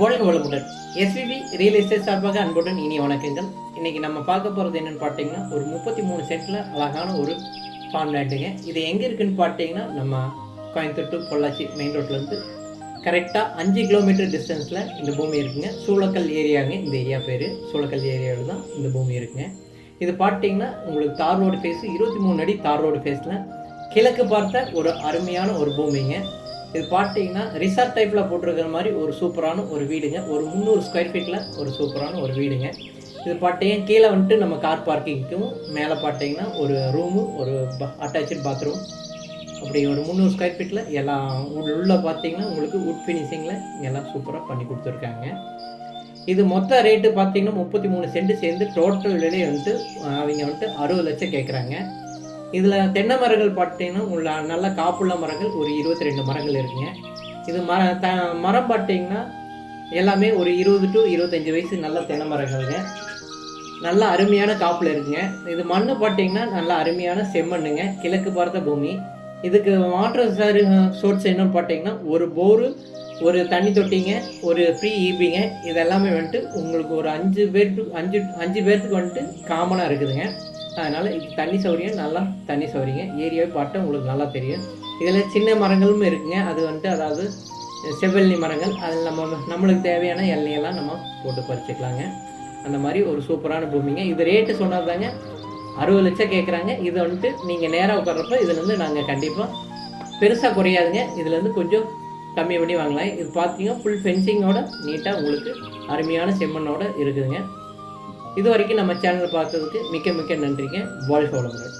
வாழ்க வளமுடன். SPB real estate சார்பாக அன்புடன் இனி வணக்கங்கள். இன்னைக்கு நம்ம பார்க்க போகிறது என்னென்னு பார்த்தீங்கன்னா ஒரு முப்பத்தி மூணு சென்ட்டில் அழகான ஒரு ஃபார்ம் லேண்டுங்க இது எங்கே இருக்குதுன்னு பார்த்தீங்கன்னா நம்ம கோயம்புத்தூர் டு பொள்ளாச்சி மெயின் ரோட்லேருந்து கரெக்டாக அஞ்சு கிலோமீட்டர் டிஸ்டன்ஸில் இந்த பூமி இருக்குங்க. சூளக்கல் ஏரியாங்க. இந்த ஏரியா பேர் சூளக்கல் ஏரியாவில் தான் இந்த பூமி இருக்குங்க. இது பார்த்தீங்கன்னா உங்களுக்கு தார் ரோடு ஃபேஸ் இருபத்தி மூணு அடி தார் ரோடு ஃபேஸில் கிழக்கு பார்த்த ஒரு அருமையான ஒரு பூமிங்க. இது பார்த்தீங்கன்னா ரிசார்ட் டைப்பில் போட்டிருக்கிற மாதிரி ஒரு சூப்பரான ஒரு வீடுங்க. ஒரு முந்நூறு ஸ்கொயர் ஃபீட்டில் ஒரு சூப்பரான ஒரு வீடுங்க. இது பார்த்தீங்கன்னா கீழே வந்துட்டு நம்ம கார் பார்க்கிங்க்கும் மேலே பார்த்தீங்கன்னா ஒரு ரூமு ஒரு அட்டாச்சு பாத்ரூம் அப்படி ஒரு முந்நூறு ஸ்கொயர் ஃபீட்டில் எல்லாம் உள்ள- பார்த்தீங்கன்னா உங்களுக்கு உட் ஃபினிஷிங்கில் எல்லாம் சூப்பராக பண்ணி கொடுத்துருக்காங்க. இது மொத்த ரேட்டு பார்த்தீங்கன்னா முப்பத்தி மூணு சென்ட் சேர்ந்து டோட்டல் விலை வந்துட்டு அவங்க வந்துட்டு அறுபது லட்சம் கேட்குறாங்க இதில் தென்னை மரங்கள் பார்த்தீங்கன்னா உள்ள நல்ல காப்புள்ள மரங்கள் ஒரு இருபத்தி ரெண்டு மரங்கள் இருக்குங்க. இது மர த மரம் பார்த்தீங்கன்னா எல்லாமே ஒரு இருபது டு இருபத்தஞ்சி வயசு நல்ல தென்னை மரங்கள்ங்க. நல்ல அருமையான காப்பில் இருக்குங்க. இது மண் பார்த்தீங்கன்னா நல்ல அருமையான செம்மண்ணுங்க கிழக்கு பார்த்த பூமி. இதுக்கு வாட்டர் சார் சோர்ஸ் என்னன்னு பார்த்தீங்கன்னா ஒரு போரு ஒரு தண்ணி தொட்டிங்க ஒரு ஃப்ரீ ஈபிங்க இதெல்லாமே வந்துட்டு உங்களுக்கு ஒரு அஞ்சு பேருக்கு அஞ்சு அஞ்சு பேர்த்துக்கு வந்துட்டு காமனாக இருக்குதுங்க. அதனால் தண்ணி சௌரியம் நல்லா தண்ணி சௌகரியங்க ஏரியாவை பார்த்தா உங்களுக்கு நல்லா தெரியும். இதில் சின்ன மரங்களும் இருக்குங்க. அது வந்துட்டு அதாவது செவ்வல்லி மரங்கள். அதில் நம்ம நம்மளுக்கு தேவையான இலையெல்லாம் நம்ம போட்டு பறிச்சுக்கலாங்க. அந்த மாதிரி ஒரு சூப்பரான பூமிங்க. இது ரேட்டு சொன்னதாங்க அறுபது லட்சம் கேட்குறாங்க இது வந்துட்டு நீங்கள் நேராக உட்கார்றப்ப இதுலேருந்து நாங்கள் கண்டிப்பாக பெருசாக குறையாதுங்க. இதுலேருந்து கொஞ்சம் கம்மி பண்ணி வாங்கலாம். இது பார்த்தீங்கன்னா ஃபுல் ஃபென்சிங்கோட நீட்டாக உங்களுக்கு அருமையான செம்மண்ணோட இருக்குதுங்க. இது வரைக்கும் நம்ம சேனலை பார்த்ததுக்கு மிக்க மிக்க நன்றிங்க. வாழ்க வளமுடன்.